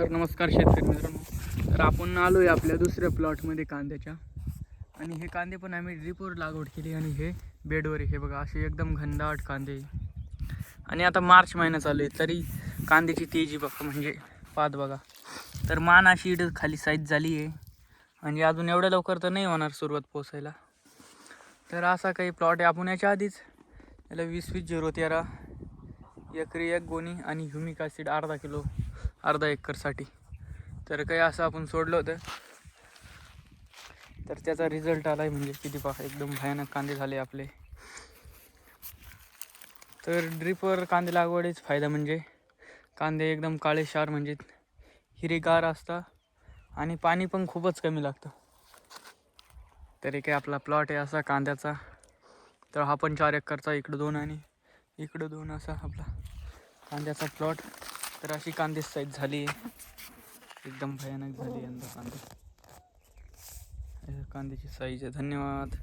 तर नमस्कार शेतकरी मित्रांनो. तर आपण आलो आहे आपल्या दुसऱ्या प्लॉटमध्ये कांद्याच्या. आणि हे कांदे पण आम्ही ड्रिपवर लागवड केली आणि हे बेडवर आहे. हे बघा असे एकदम घनदाट कांदे आणि आता मार्च महिना चालू आहे तरी कांद्याची तेजी बघा म्हणजे पात बघा. तर मान अशी इथं खाली साईज झाली आहे. म्हणजे अजून एवढ्या लवकर तर नाही होणार सुरुवात पोचायला तर असा काही प्लॉट आहे. आपण याच्या आधीच याला वीस वीस झिरो तेरा एकरी एक गोणी आणि ह्युमिक ॲसिड अर्धा किलो अर्धा एकरसाठी. तर काही असं आपण सोडलं होतं. तर त्याचा रिझल्ट आला आहे म्हणजे किती पहा एकदम भयानक कांदे झाले आपले. तर ड्रिपवर कांदे लागवडीच फायदा म्हणजे कांदे एकदम काळे शार म्हणजे हिरेगार असता आणि पाणी पण खूपच कमी लागतं. तरी काही आपला प्लॉट आहे असा कांद्याचा. तर हा पण चार एकरचा इकडं दोन आणि इकडं दोन असा आपला कांद्याचा प्लॉट तर अशी कांदे साईज झाली. आहे एकदम भयानक झाली यंदा कांदे. कांद्याची साईज आहे. धन्यवाद.